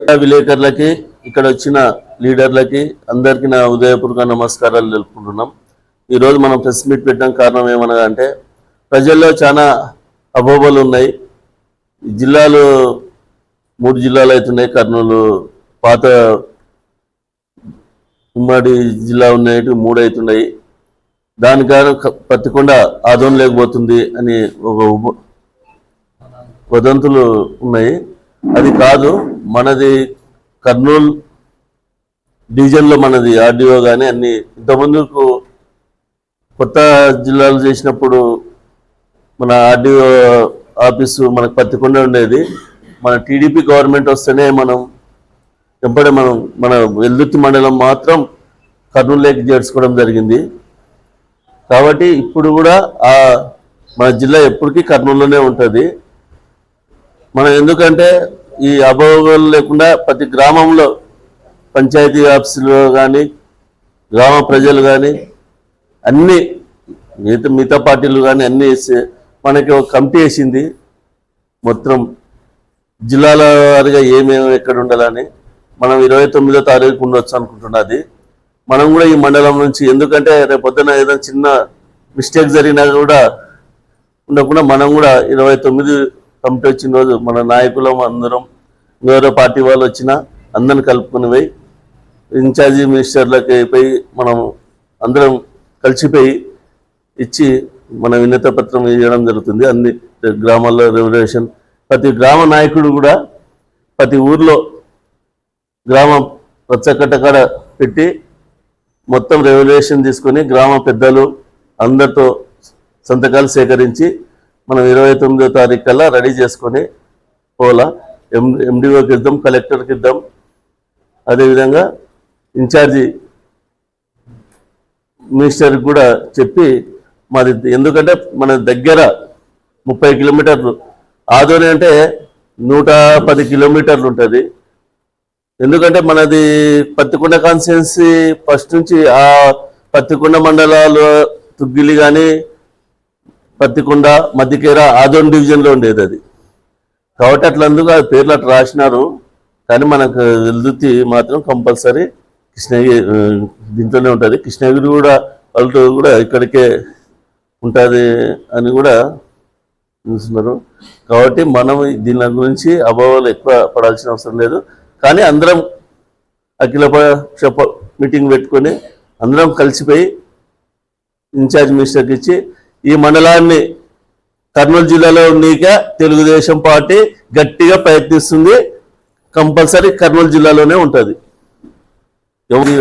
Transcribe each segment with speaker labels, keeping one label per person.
Speaker 1: విలేకరులకి ఇక్కడ వచ్చిన లీడర్లకి అందరికీ నా ఉదయపూర్వక నమస్కారాలు తెలుపుకుంటున్నాం ఈరోజు మనం ప్రెస్ మీట్ పెట్టడం కారణం ఏమనగా అంటే ప్రజల్లో చాలా అభోబలు ఉన్నాయి ఈ జిల్లాలు మూడు జిల్లాలు అవుతున్నాయి కర్నూలు పాత ఉమ్మడి జిల్లా ఉన్నాయి మూడు అవుతున్నాయి దాని కారణం పట్టకుండా పత్తికొండ లేకపోతుంది అని ఒక ఉప- వదంతులు ఉన్నాయి అది కాదు మనది కర్నూలు డివిజన్లో మనది ఆర్డీఓ కానీ అన్ని ఇంతకుముందుకు కొత్త జిల్లాలు చేసినప్పుడు మన ఆర్డీఓ ఆఫీసు మనకు పత్తికొండ ఉండేది. మన టీడీపీ గవర్నమెంట్ వస్తేనే మనం వెంబడే మనం మన వెల్దుర్తి మండలం మాత్రం కర్నూలు కర్నూలులోకి చేర్చుకోవడం జరిగింది. కాబట్టి ఇప్పుడు కూడా ఆ మన జిల్లా ఎప్పటికీ కర్నూలులోనే ఉంటుంది. మనం ఎందుకంటే ఈ అభోగాలు లేకుండా ప్రతి గ్రామంలో పంచాయతీ ఆఫీసులో కానీ గ్రామ ప్రజలు కానీ అన్ని మిగతా మిగతా పార్టీలు కానీ అన్నీ వేసి మనకి ఒక కమిటీ వేసింది. మొత్తం జిల్లాల వారిగా ఏమేమి ఎక్కడ ఉండాలని మనం ఇరవై తొమ్మిదో తారీఖు ఉండొచ్చు అనుకుంటున్నది మనం కూడా ఈ మండలం నుంచి ఎందుకంటే రేపు పొద్దున ఏదైనా చిన్న మిస్టేక్ జరిగినా కూడా ఉండకుండా మనం కూడా ఇరవై తొమ్మిది కమిటీ వచ్చిన రోజు మన నాయకులం అందరం వేరే పార్టీ వాళ్ళు వచ్చినా అందరిని కలుపుకొని పోయి ఇన్ఛార్జి మినిస్టర్లకి పోయి మనం అందరం కలిసిపోయి ఇచ్చి మన వినత పత్రం ఇవ్వడం జరుగుతుంది. అన్ని గ్రామాల్లో రెవల్యూషన్ ప్రతి గ్రామ నాయకుడు కూడా ప్రతి ఊర్లో గ్రామం రచ్చకట్ట పెట్టి మొత్తం రెవల్యూషన్ తీసుకొని గ్రామ పెద్దలు అందరితో సంతకాలు సేకరించి మనం ఇరవై తొమ్మిదో తారీఖు కల్లా రెడీ చేసుకొని పోలా. ఎం ఎండిఓకి ఇద్దాం కలెక్టర్కి ఇద్దాం. అదేవిధంగా ఇన్ఛార్జి మినిస్టర్కి కూడా చెప్పి మాది ఎందుకంటే మన దగ్గర ముప్పై కిలోమీటర్లు. ఆదోని అంటే నూట పది కిలోమీటర్లు ఉంటుంది. ఎందుకంటే మనది పత్తికొండ కాన్స్టిట్యున్సీ ఫస్ట్ నుంచి ఆ పత్తికొండ మండలాలు తుగ్గిలి కానీ పత్తికొండ మధ్యకేర ఆదోన్ డివిజన్లో ఉండేది అది. కాబట్టి అట్లా అందుకు ఆ పేర్లు అట్లా రాసినారు. కానీ మనకు వెలుదుతి మాత్రం కంపల్సరీ కృష్ణగిరి దీంట్లోనే ఉంటుంది. కృష్ణగిరి కూడా వాళ్ళు కూడా ఇక్కడికే ఉంటుంది అని కూడా చూస్తున్నారు. కాబట్టి మనం దీని గురించి అభావాలు ఎక్కువ పడాల్సిన అవసరం లేదు. కానీ అందరం అఖిల పక్ష మీటింగ్ పెట్టుకొని అందరం కలిసిపోయి ఇన్ఛార్జ్ మినిస్టర్కి ఇచ్చి ఈ మండలాన్ని కర్నూలు జిల్లాలో నీక తెలుగుదేశం పార్టీ గట్టిగా ప్రయత్నిస్తుంది. కంపల్సరీ కర్నూలు జిల్లాలోనే ఉంటుంది. ఎవరి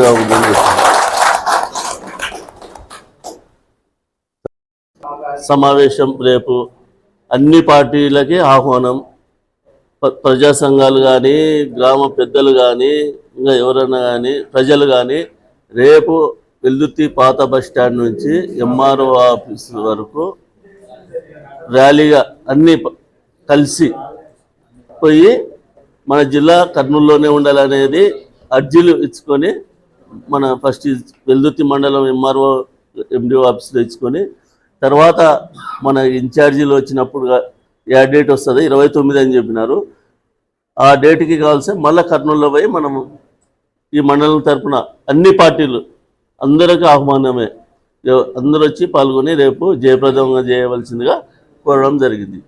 Speaker 1: సమావేశం రేపు అన్ని పార్టీలకి ఆహ్వానం. ప్ర- ప్రజా సంఘాలు కానీ గ్రామ పెద్దలు కానీ ఇంకా ఎవరైనా కానీ ప్రజలు కానీ రేపు వెల్దుర్తి పాత బస్ స్టాండ్ నుంచి ఎంఆర్ఓ ఆఫీస్ వరకు ర్యాలీగా అన్నీ కలిసి పోయి మన జిల్లా కర్నూలులోనే ఉండాలనేది అర్జీలు ఇచ్చుకొని మన ఫస్ట్ వెల్దుర్తి మండలం ఎంఆర్ఓ ఎండిఓ ఆఫీస్లో ఇచ్చుకొని తర్వాత మన ఇన్ఛార్జీలు వచ్చినప్పుడు ఏ డేట్ వస్తుంది ఇరవై తొమ్మిది అని చెప్పినారు. ఆ డేట్కి కావాల్సి మళ్ళీ కర్నూలులో పోయి మనము ఈ మండలం తరపున అన్ని పార్టీలు అందరికీ ఆహ్వానమే. అందరూ వచ్చి పాల్గొని రేపు జయప్రదంగా చేయవలసిందిగా కోరడం జరిగింది.